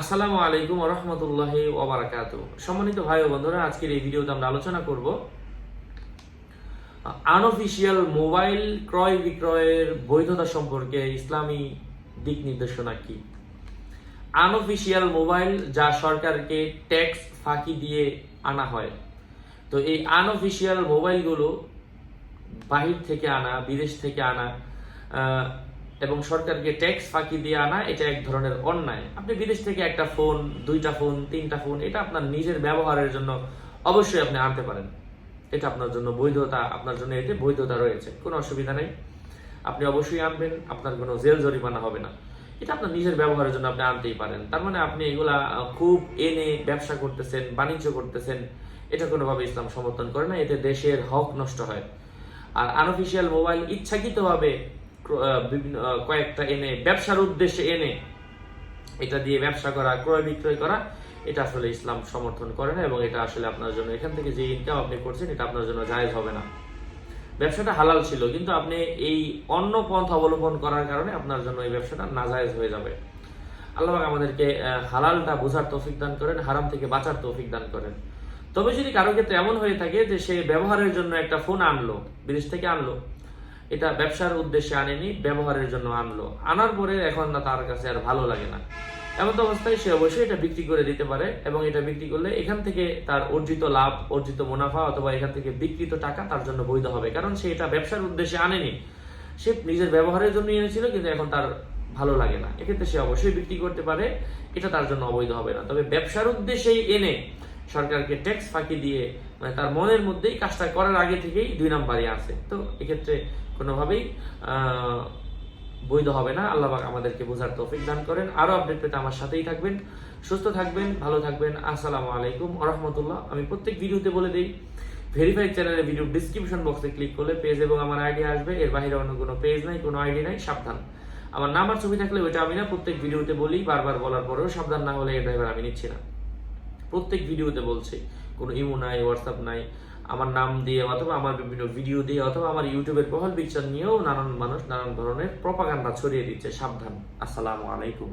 আসসালামু আলাইকুম রহমতুল্লাহ ওবরাকাত সম্মানিত ভাই ও বন্ধুরা, আজকের এই ভিডিওতে আমরা আলোচনা করব আনঅফিসিয়াল মোবাইল ক্রয় বিক্রয়ের বৈধতা সম্পর্কে ইসলামী দিক নির্দেশনা কি? আনঅফিসিয়াল মোবাইল যা সরকারকে ট্যাক্স ফাঁকি দিয়ে আনা হয়। তো এই আনঅফিসিয়াল মোবাইলগুলো বাহির থেকে আনা, বিদেশ থেকে আনা এবং সরকারকে ট্যাক্স ফাঁকি দিয়ে আনা, এটা এক ধরনের অন্যায়। আপনি বিদেশ থেকে একটা ফোন দুইটা ফোন তিনটা ফোন এটা আপনার নিজের ব্যবহারের জন্য অবশ্যই আপনি আনতে পারেন। এটা আপনার জন্য বৈধতা, আপনার জন্য এতে বৈধতা রয়েছে, কোনো অসুবিধা নেই। আপনি অবশ্যই আনবেন, আপনার কোনো জেল জরিমানা হবে না। এটা আপনার নিজের ব্যবহারের জন্য আপনি আনতেই পারেন। তার মানে আপনি এগুলা খুব এনে ব্যবসা করতেছেন, বাণিজ্য করতেছেন, এটা কোনোভাবে ইসলাম সমর্থন করে না, এতে দেশের হক নষ্ট হয়। আর আনঅফিসিয়াল মোবাইল ইচ্ছাকৃতভাবে বিভিন্ন কয়েকটা এনে, ব্যবসার উদ্দেশ্যে এনে এটা দিয়ে ব্যবসা করা, ক্রয় বিক্রয় করা, এটা আসলে ইসলাম সমর্থন করে না এবং এটা আসলে আপনার জন্য, এখান থেকে যে ইনকাম আপনি করছেন, এটা আপনার জন্য জায়েজ হবে না। ব্যবসাটা হালাল ছিল, কিন্তু আপনি এই অন্য পন্থা অবলম্বন করার কারণে আপনার জন্য এই ব্যবসাটা নাজায়েজ হয়ে যাবে। আল্লাহ আমাদেরকে হালালটা বোঝার তৌফিক দান করেন, হারাম থেকে বাঁচার তৌফিক দান করেন। তবে যদি কারও ক্ষেত্রে এমন হয়ে থাকে যে সে ব্যবহারের জন্য একটা ফোন আনলো, বিদেশ থেকে আনলো এটা ব্যবসার উদ্দেশ্যে আনেনি, ব্যবহারের জন্য আনলো। আনার পরে এখন না তার কাছে আর ভালো লাগে না। এমন অবস্থায় সে অবশ্যই এটা বিক্রি করে দিতে পারে এবং এটা বিক্রি করলে এখান থেকে তার অর্জিত লাভ, অর্জিত মুনাফা অথবা এখান থেকে বিকৃত টাকা তার জন্য বৈধ হবে। কারণ সে এটা ব্যবসার উদ্দেশ্যে আনেনি। সে নিজের ব্যবহারের জন্য এনেছিল, কিন্তু এখন তার ভালো লাগে না। এক্ষেত্রে সে অবশ্যই বিক্রি করতে পারে, এটা তার জন্য অবৈধ হবে না। তবে ব্যবসার উদ্দেশ্যেই এনে সরকারকে ট্যাক্স ফাঁকি দিয়ে মানে তার মনের মধ্যেই কাজটা করার আগে থেকেই দুই নাম্বারই আছে। তো এক্ষেত্রে কোনোভাবেই বৈধ হবে না। আল্লাহ পাক আমাদেরকে বোঝার তৌফিক দান করেন। আরও আপডেট পেতে আমার সাথেই থাকবেন। সুস্থ থাকবেন, ভালো থাকবেন। আসসালামু আলাইকুম রহমতুল্লাহ আমি প্রত্যেক ভিডিওতে বলে দিই ভেরিফাইড চ্যানেলের ভিডিও ডিসক্রিপশন বক্সে ক্লিক করলে পেজ এবং আমার আইডি আসবে। এর বাইরে অন্য কোনো পেজ নাই, কোনো আইডি নাই। সাবধান। আমার নাম আর ছবি থাকলে ওইটা আমি না, প্রত্যেক ভিডিওতে বলি, বারবার বলার পরেও সাবধান না হলে এর ড্রাইভার আমি নিচ্ছি না। প্রত্যেক ভিডিওতে বলছে, কোনো ইমো নাই হোয়াটসঅ্যাপ নাই, আমার নাম দিয়ে অথবা আমার বিভিন্ন ভিডিও দিয়ে অথবা আমার ইউটিউবের প্রহল পিকচার নিয়েও নানান মানুষ নানান ধরনের প্রপাগান্ডা ছড়িয়ে দিচ্ছে। সাবধান। আসসালামু আলাইকুম।